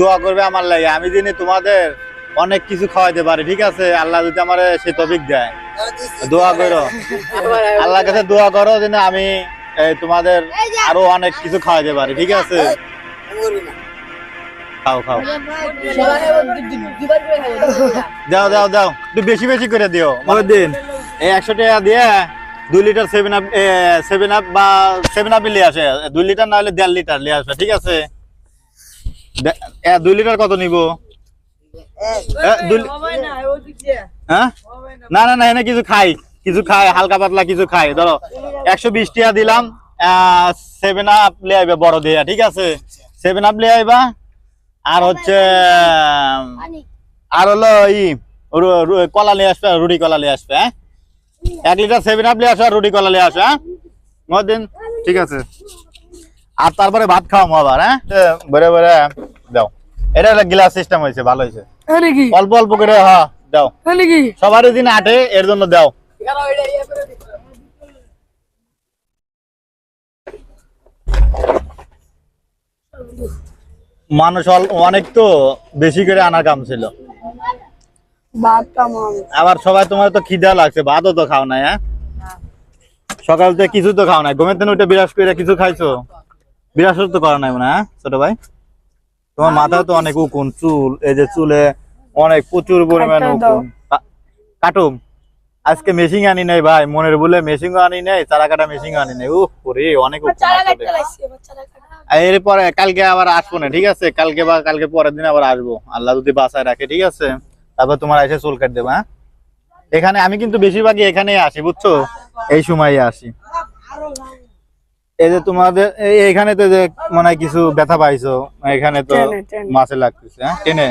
দোয়া করবে আমার লাগে। আমি জানি তোমাদের অনেক কিছু খাওয়াইতে পারি ঠিক আছে? আল্লাহ যদি আমার সে তফিক দেয়। দোয়া করো। আল্লাহর কাছে দোয়া করো যেন আমি তোমাদের আরও অনেক কিছু খাওয়াইতে পারি ঠিক আছে? খাও খাও। দাও দাও দাও। একটু বেশি বেশি করে দিও। দিন এই একশো টাকা দিয়ে দুই litre seven up seven up বা সেভেন আপ নিয়ে আসে। দুই লিটার না হলে দেড় লিটার নিয়ে আসবে ঠিক আছে? দুই লিটার কত নিব? হ্যাঁ? না না না এনে কিছু খাই কিছু খাই হালকা পাতলা কিছু খাই ধরো একশো বিশ টাকা দিলাম সেভেন আপ লিয়ে আইবে বড় দিয়ে ঠিক আছে? সেভেন আপ লিয়ে আইবা আর হচ্ছে আর হলো ই রু- রু- কলা নিয়ে আসবে রুটি কলা নিয়ে আসবে হ্যাঁ? এক লিটার সেভেন আপ নিয়ে আসবে আর রুটি কলা নিয়ে আসবে হ্যাঁ? মদিন ঠিক আছে। আর তারপরে ভাত খাওয়াবো আবার হ্যাঁ? বেড়ে বেড়ে দাও। এটা হলো গ্লাস সিস্টেম হয়েছে ভালো হয়েছে। অল্প অল্প করে হ্যাঁ দাও। নাকি সবারই দিন আটে এর জন্য দাও। মানুষ অনেক তো বেশি করে আনার কাম ছিল। আবার সবাই তোমার তো খিদা লাগছে ভাতও তো খাও নাই হ্যাঁ? সকাল থেকে কিছু তো খাও নাই। ঘুমের দিন উঠে বিরাস করে কিছু খাইছো? বিরাস তো করা নাই মনে ছোট ভাই? তোমার মাথায় তো অনেক উকুন চুল এই যে চুলে অনেক প্রচুর পরিমাণ উকুন। কাটুম। আজকে মেশিং আনি নাই ভাই মনের বলে মেশিং আনি নাই চারা কাটা মেশিং আনি নাই। উহ ওরে অনেক এরপরে কালকে আবার আসব না ঠিক আছে? কালকে বা কালকে পরের দিন আবার আসব। আল্লাহ যদি বাসায় রাখে ঠিক আছে? তারপর তোমার এসে চুল কাট দেবো হ্যাঁ? এখানে আমি কিন্তু বেশিরভাগই এখানেই আসি বুঝছ? এই সময় আসি। এই যে তোমাদের এইখানে তো যে মনে কিছু ব্যথা পাইছো এখানে তো। মাছে লাগতেছে হ্যাঁ? টেনে?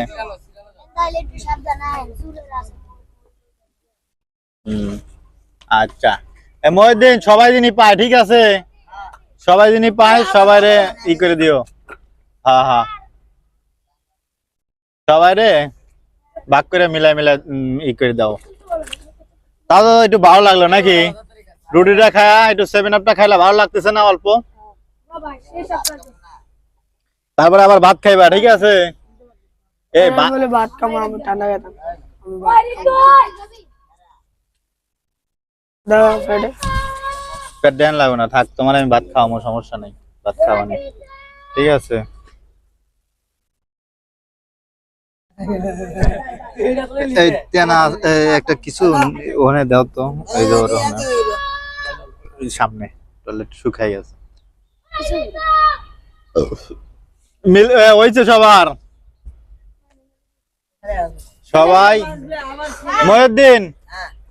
আচ্ছা। এ মহিউদ্দিন সবাই দিনই পায় ঠিক আছে? সবাই দিনই পায় সবাই রে ই করে দিও। হ্যাঁ হ্যাঁ সবাই রে ভাগ করে মিলাই মিলাই উম, ই করে দাও। তাও তো একটু ভালো লাগল নাকি? রুটিটা খায়া একটু সেভেন আপটা খাইলে ভালো লাগতেছে না অল্প? তারপরে আবার ভাত খাইবা ঠিক আছে? এই ভাত ঠান্ডা খেতাম পেট। দেন লাগবে না থাক তোমার আমি ভাত খাওয়াবো সমস্যা নেই ভাত খাওয়ানি ঠিক আছে? একটা কিছু ওখানে দাও তো যে ওখানে। সামনে টয়লেট শুকাই গেছে। হয়েছে সবার। সবাই। মহিউদ্দিন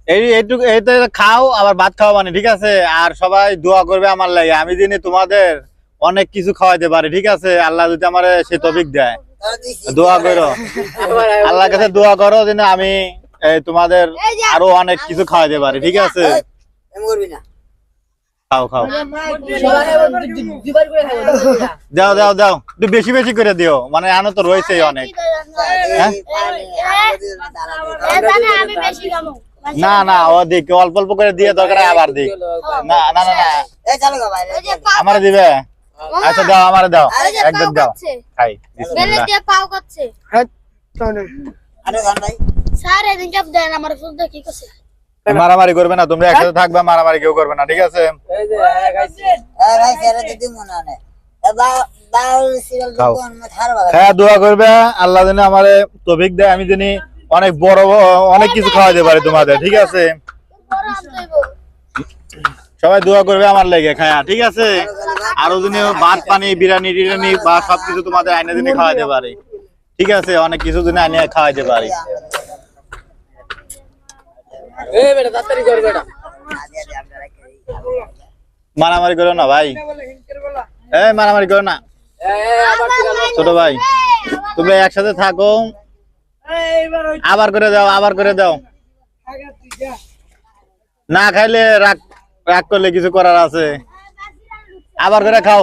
এই এইটুকু এইটা খাও আবার ভাত খাওয়া মানে ঠিক আছে? আর সবাই দোয়া করবে আমার লাগে। আমি জানি তোমাদের অনেক কিছু খাওয়াইতে পারি ঠিক আছে? আল্লাহ যদি আমার সে তফিক দেয়। দোয়া করো। আল্লাহর কাছে দোয়া করো যেন আমি তোমাদের আরও অনেক কিছু খাওয়াইতে পারি ঠিক আছে? খাও খাও। দাও দাও দাও। একটু বেশি বেশি করে দিও। মানে আনো তো রয়েছে অনেক। হ্যাঁ? না না ও দিক অল্প অল্প করে দিয়ে দরকার আবার দিক না না না না। আমারে দিবে? আচ্ছা দাও আমারে দাও। একদম দাও। খাই মারামারি করবে না তোমরা একসাথে থাকবে মারামারি কেউ করবে না ঠিক আছে। হ্যাঁ দোয়া করবে। আল্লাহ যেন আমারে তৌফিক দেয়। আমি জানি অনেক বড় অনেক কিছু খাওয়াতে পারি তোমাদের ঠিক আছে? সবাই দোয়া করবে আমার লেগে খায়া ঠিক আছে? আরও দিনে ভাত পানি বিরিয়ানি টিরিয়ানি বা সবকিছু তোমাদের আইনে দিনে খাওয়াতে পারি। ঠিক আছে? অনেক কিছু দিনে আনিয়ে খাওয়াতে পারি। মারামারি করো না, ভাই। এই, মারামারি করো না। ছোট ভাই তুমি একসাথে থাকো। আবার করে দাও, আবার করে দাও। না খাইলে রাগ রাগ করলে কিছু করার আছে। আবার করে খাও।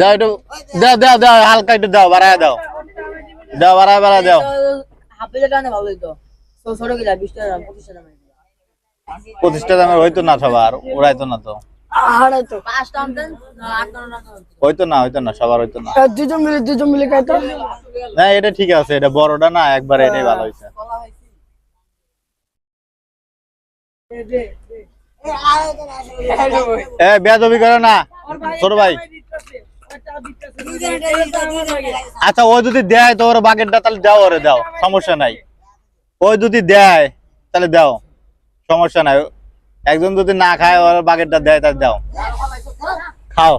দাও একটু, দাও দাও দাও, হালকা দাও, বাড়ায় দাও। দাও, বাড়ায় বাড়ায় দাও। ছোট বিশ টাকা পঁচিশ টাকা প্রতিষ্ঠা দামের হইতো না সবার ওরাইতো না তো। না হয়তো না হয়তো না সবার হয়তো না। আর দুজন মিলে দুজন মিলে খাই না এটা ঠিক আছে এটা বড়টা না একবার এটাই ভালো হয়েছে। এ বেয়াদবি করো না ছোট ভাই। আচ্ছা ও যদি দেয় তো ওর তাহলে দাও ওরে দাও সমস্যা নাই। ও যদি দেয় তাহলে দাও। সমস্যা নাই। একজন যদি না খায়, ওর বাকেটটা দেয় তাহলে দাও। খাও।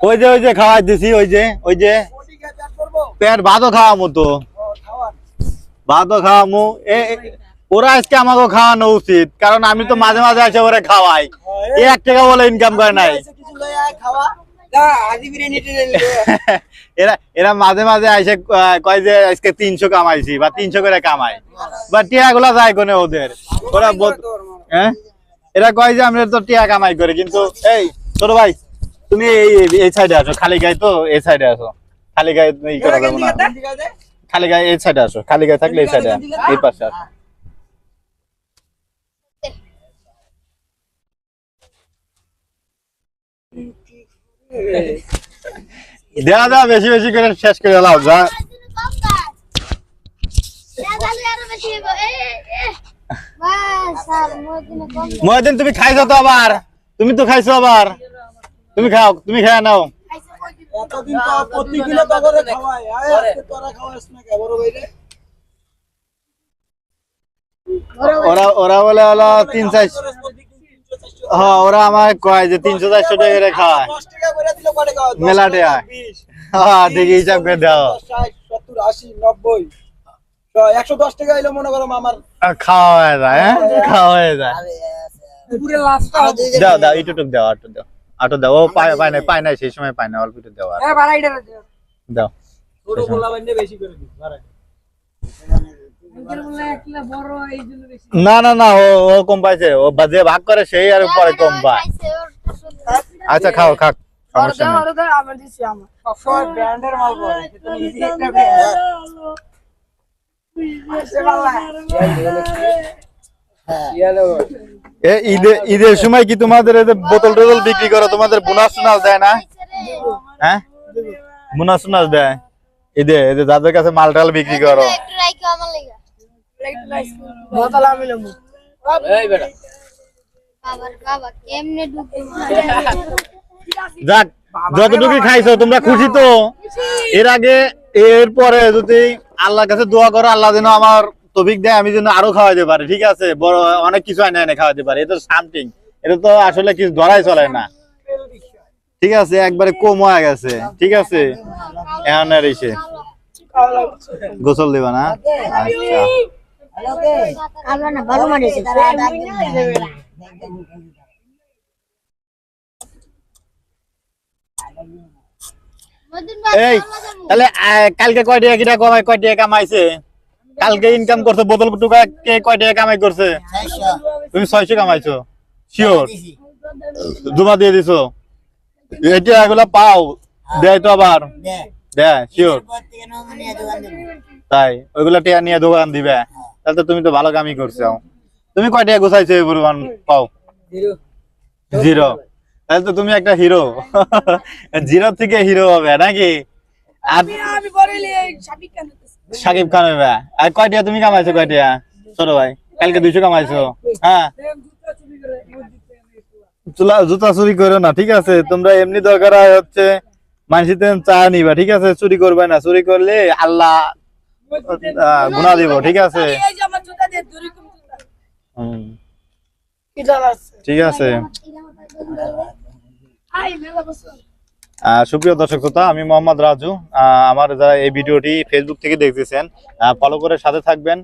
ওই যে ওই যে খাওয়াই দিছি, ওই যে ওই যে। পেট ভাতও খাওয়া মতো ভাতও খাওয়া মু এ- এ- ওরা আজকে আমাকে খাওয়ানো উচিত কারণ আমি তো মাঝে মাঝে এসে ওরা খাওয়াই। এ এক টাকা বলে ইনকাম করে নাই। এরা এরা মাঝে মাঝে এসে কয় যে আজকে তিনশো কামাইছি বা তিনশো করে কামাই। বা টিয়া গুলা যায় কোনে ওদের? ওরা হ্যাঁ? এরা কয় যে আমরা তো টিয়া কামাই করে কিন্তু এই ছোট ভাই তুমি এই এই- এই সাইডে আসো খালি গায়ে তো এই সাইডে আসো। খালি গায়ে ই করা যাবে না। খালি গায়ে এই সাইডে আসো খালি গায়ে থাকলে এই সাইডে এই পাশে আসো। দেওয়া দেওয়া বেশি বেশি করে শেষ করে লাও যা। মহিদিন তুমি খাইছো তো আবার? তুমি তো খাইছো আবার। তুমি খাও তুমি খেয়ে নাও। ওরা ওরা বলে হলো তিন চার হ্যাঁ ওরা আমার কয় যে তিনশো চারশো টাকা করে খাওয়া মেলা টাকা। হ্যাঁ দেখি হিসাব করে দাও। সত্তর আশি নব্বই। একশো দশ টাকা এলো মনে করো মামার। খাওয়া হয়ে যায় হ্যাঁ? খাওয়া হয়ে যায়। পুরে লাস্ট দাও দাও এইটুকু দাও আটো দাও। আটো দাও ও পায় পায় নাই পায় নাই সেই সময় পায় না অল্প একটু দাও দাও। ছোট বলা বেশি করে দিস বাড়াই। না না না ও ও কম পাইছে। ও বা- যে ভাগ করে সেই আর পরে কম পায়। আচ্ছা খাও খাক সমস্যা ঈদে ঈদের সময় কি তোমাদের বোতল টোতল বিক্রি করো? তোমাদের বোনাস টোনাস দেয় না। হ্যাঁ? বোনাস টোনাস দেয়? ঈদে এদের যাদের কাছে মাল টাল বিক্রি করো। বোতল আমি নেব বাবার বাবা কেমনে যাক যতটুকু খাইছো তোমরা খুশি তো? এর আগে এর পরে যদি আল্লাহর কাছে দোয়া করো আল্লাহ যেন আমার তবিক দেয় আমি যেন আরও খাওয়াইতে পারি ঠিক আছে? বড় অনেক কিছু আইনে এনে খাওয়াতে পারি। এটা সামথিং এটা তো আসলে কিছু ধরাই চলে না। ঠিক আছে? একবারে কম হয়ে গেছে। ঠিক আছে? এখন আর এসে। গোসল দিবা না? আচ্ছা। আমরা না ভালো মানিয়েছে এই তাহলে কালকে কয় টাকা কিটা কমাই কয় টাকা কামাইছে? কালকে ইনকাম করছে বোতল টুকা কে কয় টাকা কামাই করছে? তুমি ছয়শো কামাইছো? শিওর জমা দিয়ে দিছো? এটা এগুলা পাও দেয় তো আবার? দেয়। শিওর তাই ওইগুলা টিয়া নিয়ে দোকান দিবে। তাহলে তো তুমি তো ভালো কামই করছ। তুমি কয় টাকা গোছাইছো এই পরিমাণ পাও? জিরো। তাহলে তো তুমি একটা হিরো। জিরো থেকে হিরো হবে নাকি? আর সাকিব খান হবে আর কয় টাকা তুমি কামাইছো কয় টাকা ছোট ভাই। কালকে দুইশো কামাইছো। হ্যাঁ। চুলা জুতা চুরি করো না ঠিক আছে? তোমরা এমনি দরকার হচ্ছে মানুষের চা নিবা ঠিক আছে? চুরি করবে না। চুরি করলে আল্লাহ আহ, দিব ঠিক আছে? ঠিক আছে। সুপ্রিয় দর্শক শ্রোতা আমি মোহাম্মদ রাজু। আহ, আমার যারা এই ভিডিওটি ফেসবুক থেকে দেখতেছেন ফলো করে সাথে থাকবেন।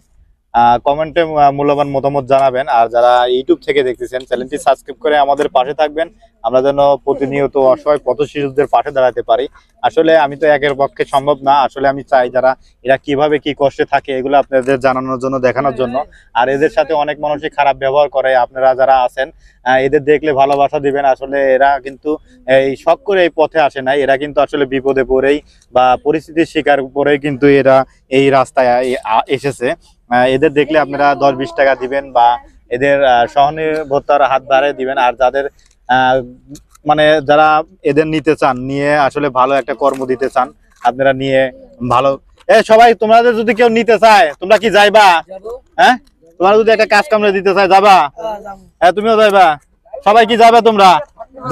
কমেন্টে মূল্যবান মতামত জানাবেন। আর যারা ইউটিউব থেকে দেখতেছেন, চ্যানেলটি সাবস্ক্রাইব করে আমাদের পাশে থাকবেন। আমরা যেন প্রতিনিয়ত অসহায় পথ শিশুদের পাশে দাঁড়াতে পারি। আসলে আমি তো একের পক্ষে সম্ভব না। আসলে আমি চাই যারা, এরা কীভাবে কি কষ্টে থাকে, এগুলো আপনাদের জানানোর জন্য, দেখানোর জন্য। আর এদের সাথে অনেক মানুষই খারাপ ব্যবহার করে। আপনারা যারা আছেন এদের দেখলে ভালোবাসা দিবেন। আসলে এরা কিন্তু, এই শখ করে এই পথে আসে না এরা কিন্তু আসলে বিপদে পড়েই বা পরিস্থিতির শিকার পরেই কিন্তু এরা এই রাস্তায় এসেছে। এদের দেখলে আপনারা দশ বিশ টাকা দিবেন বা এদের আহ, সহানুভূতার হাত বাড়িয়ে দিবেন। আর যাদের মানে যারা এদের নিতে চান নিয়ে আসলে ভালো একটা কর্ম দিতে চান আপনারা নিয়ে ভালো। এ সবাই তোমাদের যদি কেউ নিতে চায় তোমরা কি যাইবা? হ্যাঁ? তোমরা যদি একটা কাজ কামড়ে দিতে চায় যাবা? হ্যাঁ, হ্যাঁ তুমিও যাইবা। সবাই কি যাবে তোমরা?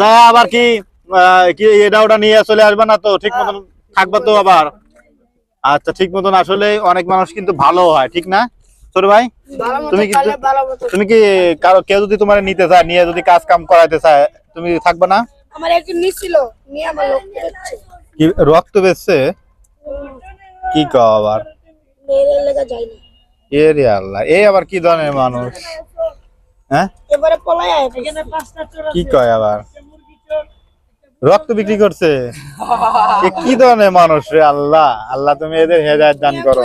যা আবার কি এটা ওটা নিয়ে চলে আসবে না তো? ঠিক মতন থাকবা তো আবার। আচ্ছা ঠিক মতন আসলে অনেক মানুষ কিন্তু ভালো হয় ঠিক না? ছোট ভাই? তুমি। তুমি কি কারও কেউ যদি তোমার নিতে চায় নিয়ে যদি কাজ কাম করাইতে চায় তুমি থাকবে না? আমার একজন নিছিল নিয়ে আমার লোক হচ্ছে কি রক্ত বেচছে কি কও আবার? মেয়ের লেগে যায় না এ আল্লাহ এই আবার কি ধরনের মানুষ? হ্যাঁ? এবারে পলাই আয়। কি কয় আবার? রক্ত বিক্রি করছে। এ কি ধরনের মানুষ রে আল্লাহ? আল্লাহ তুমি এদের হেদায়ত দান করো।